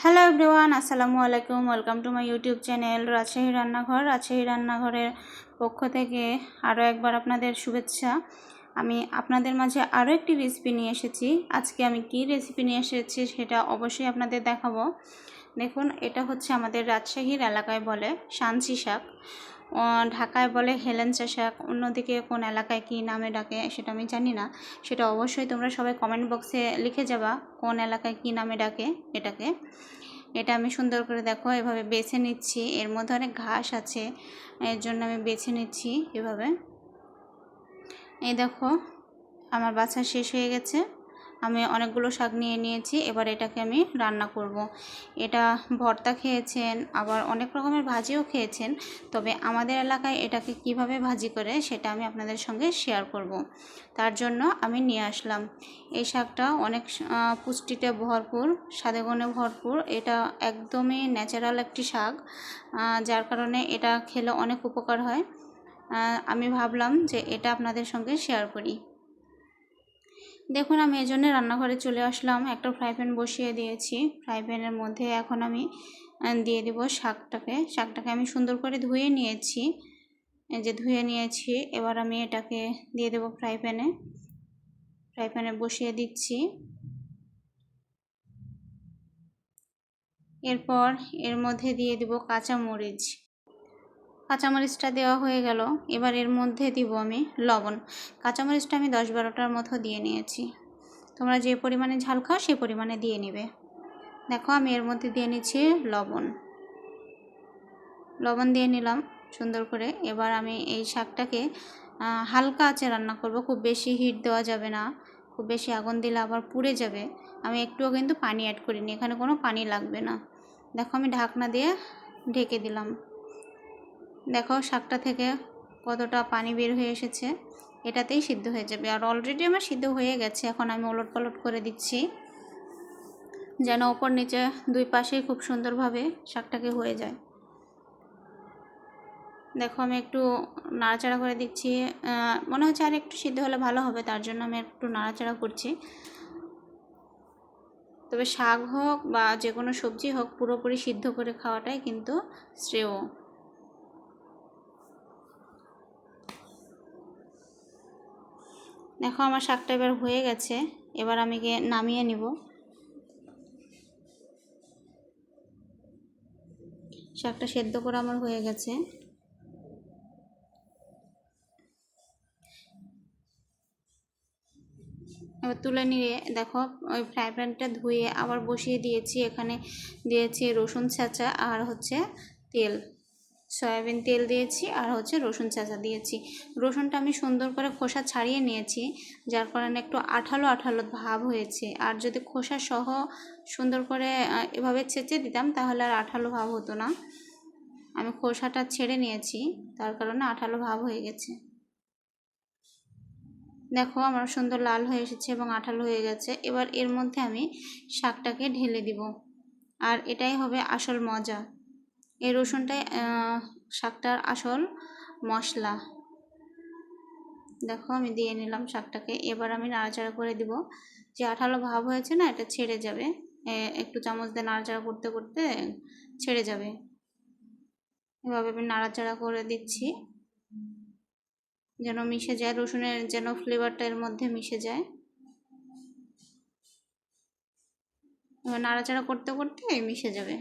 Hello everyone আসসালামু আলাইকুম welcome to my YouTube channel Rajshahi Rannaghor Rajshahi রান্নাঘরের পক্ষ থেকে আরও একবার আপনাদের শুভেচ্ছা। আমি আপনাদের মাঝে আরও একটি রেসিপি নিয়ে এসেছি। আজকে আমি কি রেসিপি নিয়ে এসেছি সেটা অবশ্যই আপনাদের দেখাবো। দেখুন, এটা হচ্ছে আমাদের রাজশাহীর এলাকায় বলে শানসি শাক। ঢাকায় বলে হেলেঞ্চা শাক অন্যদিকে কোন এলাকায় কি নামে ডাকে সেটা আমি জানি না। সেটা অবশ্যই তোমরা সবাই কমেন্ট বক্সে লিখে যাবা, কোন এলাকায় কি নামে ডাকে এটাকে। এটা আমি সুন্দর করে দেখো, এভাবে বেছে নিচ্ছি। এর মধ্যে অনেক ঘাস আছে, এর জন্য আমি বেছে নিচ্ছি এভাবে। এই দেখো, আমার বাছা শেষ হয়ে গেছে। আমি অনেকগুলো শাক নিয়ে নিয়েছি, এবার এটাকে আমি রান্না করব। এটা ভর্তা খেয়েছেন, আবার অনেক রকমের ভাজিও খেয়েছেন, তবে আমাদের এলাকায় এটাকে কীভাবে ভাজি করে সেটা আমি আপনাদের সঙ্গে শেয়ার করব। তার জন্য আমি নিয়ে আসলাম এই শাকটা অনেক পুষ্টিতে ভরপুর স্বাদেগুণে ভরপুর এটা একদমই ন্যাচারাল একটি শাক যার কারণে এটা খেলে অনেক উপকার হয় আমি ভাবলাম যে এটা আপনাদের সঙ্গে শেয়ার করি দেখুন, আমি এই জন্য রান্নাঘরে চলে আসলাম। একটা ফ্রাই প্যান বসিয়ে দিয়েছি। ফ্রাই প্যানের মধ্যে এখন আমি দিয়ে দেব শাকটাকে। শাকটাকে আমি সুন্দর করে ধুয়ে নিয়েছি। যে ধুয়ে নিয়েছি, এবার আমি এটাকে দিয়ে দেব ফ্রাই প্যানে ফ্রাই প্যানে বসিয়ে দিচ্ছি। এরপর এর মধ্যে দিয়ে দেব কাঁচা মরিচ কাঁচামরিচটা দেওয়া হয়ে গেল। এবার এর মধ্যে দিব আমি লবণ। কাঁচামরিচটা আমি দশ বারোটার মতো দিয়ে নিয়েছি। তোমরা যে পরিমাণে ঝাল খাও সে পরিমাণে দিয়ে নেবে। দেখো আমি এর মধ্যে দিয়ে নিচ্ছি লবণ। লবণ দিয়ে নিলাম সুন্দর করে। এবার আমি এই শাকটাকে হালকা আঁচে রান্না করব। খুব বেশি হিট দেওয়া যাবে না। খুব বেশি আগুন দিলে আবার পুড়ে যাবে। আমি একটুও কিন্তু পানি অ্যাড করিনি। এখানে কোনো পানি লাগবে না। দেখো আমি ঢাকনা দিয়ে ঢেকে দিলাম। দেখো শাকটা থেকে কতটা পানি বের হয়ে এসেছে, এটাতেই সিদ্ধ হয়ে যাবে। আর অলরেডি আমার সিদ্ধ হয়ে গেছে, এখন আমি ওলট পালট করে দিচ্ছি, যেন ওপর নিচে দুই পাশেই খুব সুন্দরভাবে শাকটাকে হয়ে যায়। দেখো আমি একটু নাড়াচাড়া করে দিচ্ছি মনে হচ্ছে আর একটু সিদ্ধ হলে ভালো হবে, তার জন্য আমি একটু নাড়াচাড়া করছি। তবে শাক হোক বা যে কোনো সবজি হোক পুরোপুরি সিদ্ধ করে খাওয়াটাই কিন্তু শ্রেয়। দেখো আমার শাকটা এবার হয়ে গেছে, এবার আমি গিয়ে নামিয়ে নিব। শাকটা সেদ্ধ করে আমার হয়ে গেছে। এবার তুলে নিয়ে দেখো, ওই ফ্রাই প্যানটা ধুয়ে আবার বসিয়ে দিয়েছি, এখানে দিয়েছি রসুন ছাঁচা আর হচ্ছে তেল। সয়াবিন তেল দিয়েছি আর হচ্ছে রসুন চাঁচা দিয়েছি। রসুনটা আমি সুন্দর করে খোসা ছাড়িয়ে নিয়েছি, যার কারণে একটু আঠালো আঠালো ভাব হয়েছে। আর যদি খোসা সহ সুন্দর করে এভাবে ছেঁচে দিতাম তাহলে আর আঠালো ভাব হতো না। আমি খোসাটা ছেড়ে নিয়েছি, তার কারণে আঠালো ভাব হয়ে গেছে। দেখো আমার সুন্দর লাল হয়ে এসেছে এবং আঠালো হয়ে গেছে। এবার এর মধ্যে আমি শাকটাকে ঢেলে দিব। আর এটাই হবে আসল মজা। এই রসুনটাই শাকটার আসল মশলা। দেখো, আমি দিয়ে নিলাম শাকটাকে। এবার আমি নাড়াচাড়া করে দিব। যে আঠালো ভাব হয়েছে না, এটা ছেড়ে যাবে। একটু চামচ দিয়ে নাড়াচাড়া করতে করতে ছেড়ে যাবে। এভাবে আমি নাড়াচাড়া করে দিচ্ছি। যেন মিশে যায়, রসুনের যেন ফ্লেভারটা এর মধ্যে মিশে যায়। এবার নাড়াচাড়া করতে করতে মিশে যাবে।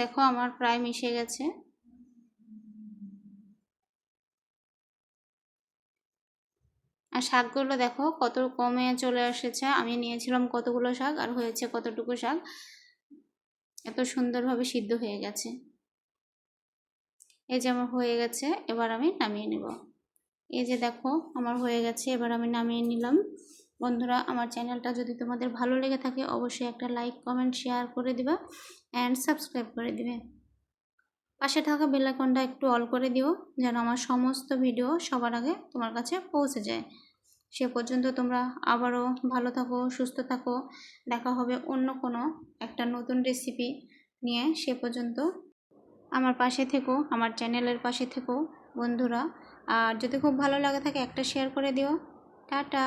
দেখো আমার প্রায় মিশে গেছে। আর শাকগুলো দেখো কত কমে চলে এসেছে। আমি নিয়েছিলাম কতগুলো শাক আর হয়েছে কতটুকু শাক। এত সুন্দরভাবে সিদ্ধ হয়ে গেছে। এই যে আমার হয়ে গেছে, এবার আমি নামিয়ে নেব। এই যে দেখো, আমার হয়ে গেছে, এবার আমি নামিয়ে নিলাম। বন্ধুরা, আমার চ্যানেলটা যদি তোমাদের ভালো লেগে থাকে, অবশ্যই একটা লাইক, কমেন্ট, শেয়ার করে দিবা অ্যান্ড সাবস্ক্রাইব করে দিবে। পাশে থাকা বেলাইকনটা একটু অল করে দিও, যেন আমার সমস্ত ভিডিও সবার আগে তোমার কাছে পৌঁছে যায়। সে পর্যন্ত তোমরা আবারও ভালো থাকো, সুস্থ থাকো। দেখা হবে অন্য কোনো একটা নতুন রেসিপি নিয়ে। সে পর্যন্ত আমার পাশে থেকো, আমার চ্যানেলের পাশে থেকো বন্ধুরা। আর যদি খুব ভালো লাগে থাকে, একটা শেয়ার করে দিও। টাটা!